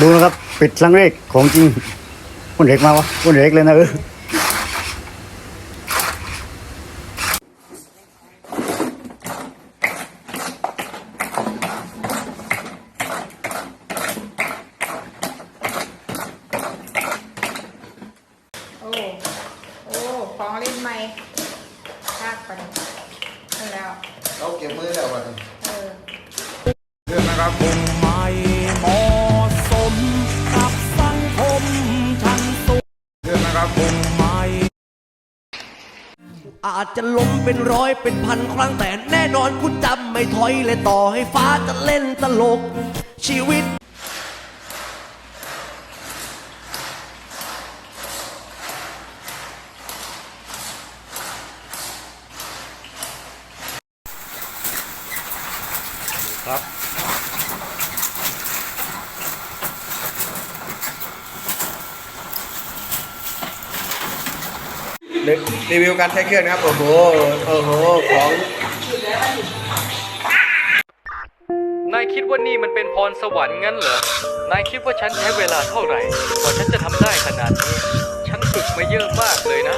ดูนะครับปิดครั้งแรกของจริงคนเด็กมาวะคนเด็กเลยนะเออโอ้ โอ้ของเล่นใหม่ภาคไปนั่นแล้วเราเก็บมือแล้ววันนี้ อาจจะล้มเป็นร้อยเป็นพันครั้งแต่แน่นอนคุณจำไม่ถอยเลยต่อให้ฟ้าจะเล่นตลก ชีวิตรี วิวการใช้เครื่องนะครับ โอ้โห โอ้โห ของ นายคิดว่านี่มันเป็นพรสวรรค์งั้นเหรอ นายคิดว่าฉันใช้เวลาเท่าไหร่กว่าฉันจะทำได้ขนาดนี้ ฉันฝึกมาเยอะมากเลยนะ